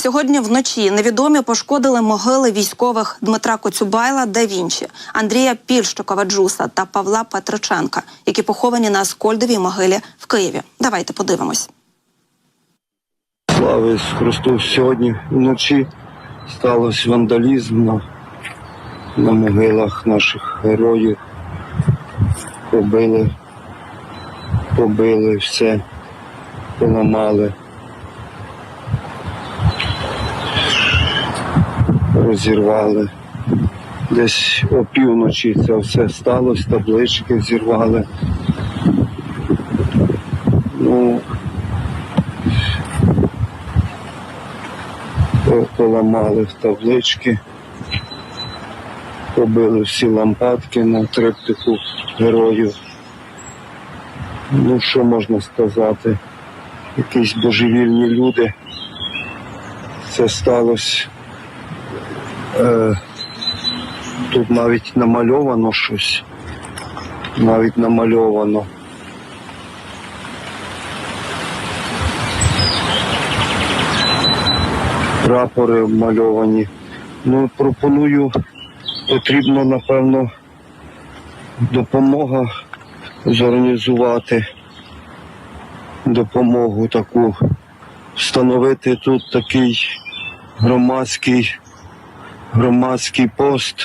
Сьогодні вночі невідомі пошкодили могили військових Дмитра Коцюбайла да Вінчі, Андрія Пільщикова Джуса та Павла Петриченка, які поховані на Аскольдовій могилі в Києві. Давайте подивимось. Слава Христу! Сьогодні вночі сталося вандалізм на, на могилах наших героїв. Побили, побили все, поламали. Розірвали. Десь опівночі це все сталося, таблички зірвали. Ну, По- поламали таблички, побили всі лампадки на триптику героїв. Ну, що можна сказати? Якісь божевільні люди. Це сталося. Е, тут навіть намальовано щось. Навіть намальовано. прапори вмальовані. Ну, пропоную, потрібно, напевно, допомога зорганізувати допомогу таку, встановити тут такий громадський, громадський пост,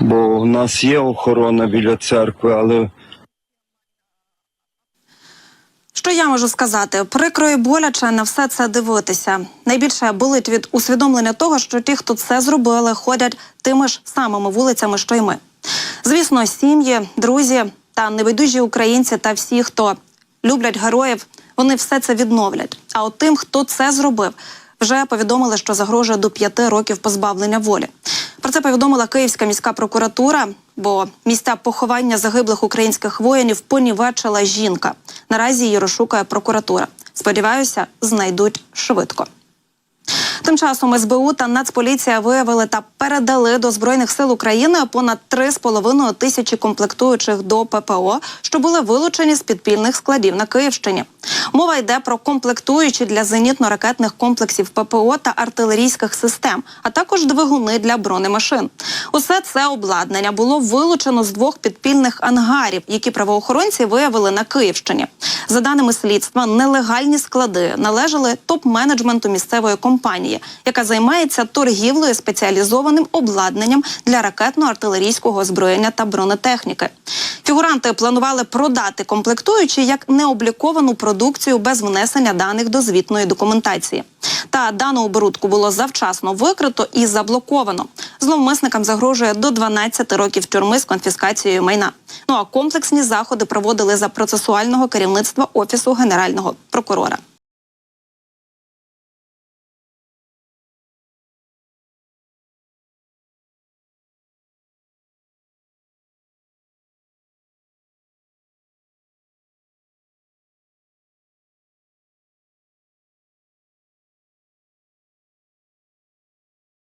бо в нас є охорона біля церкви, але Що я можу сказати? Прикро і боляче на все це дивитися. Найбільше болить від усвідомлення того, що ті, хто це зробили, ходять тими ж самими вулицями, що й ми. Звісно, сім'ї, друзі та небайдужі українці та всі, хто люблять героїв, вони все це відновлять. А от тим, хто це зробив, вже повідомили, що загрожує до п'яти років позбавлення волі. Про це повідомила Київська міська прокуратура, бо місця поховання загиблих українських воїнів понівечила жінка. Наразі її розшукує прокуратура. Сподіваюся, знайдуть швидко. Тим часом СБУ та Нацполіція виявили та передали до збройних сил України понад 3,5 тисячі комплектуючих до ППО, що були вилучені з підпільних складів на Київщині. Мова йде про комплектуючі для зенітно-ракетних комплексів ППО та артилерійських систем, а також двигуни для бронемашин. Усе це обладнання було вилучено з двох підпільних ангарів, які правоохоронці виявили на Київщині. За даними слідства, нелегальні склади належали топ-менеджменту місцевої компанії, яка займається торгівлею спеціалізованим обладнанням для ракетно-артилерійського озброєння та бронетехніки. Фігуранти планували продати комплектуючі як необліковану продукцію без внесення даних до звітної документації. Та дану оборудку було завчасно викрито і заблоковано. Зловмисникам загрожує до 12 років тюрми з конфіскацією майна. Ну а комплексні заходи проводили за процесуального керівництва офісу генерального прокурора.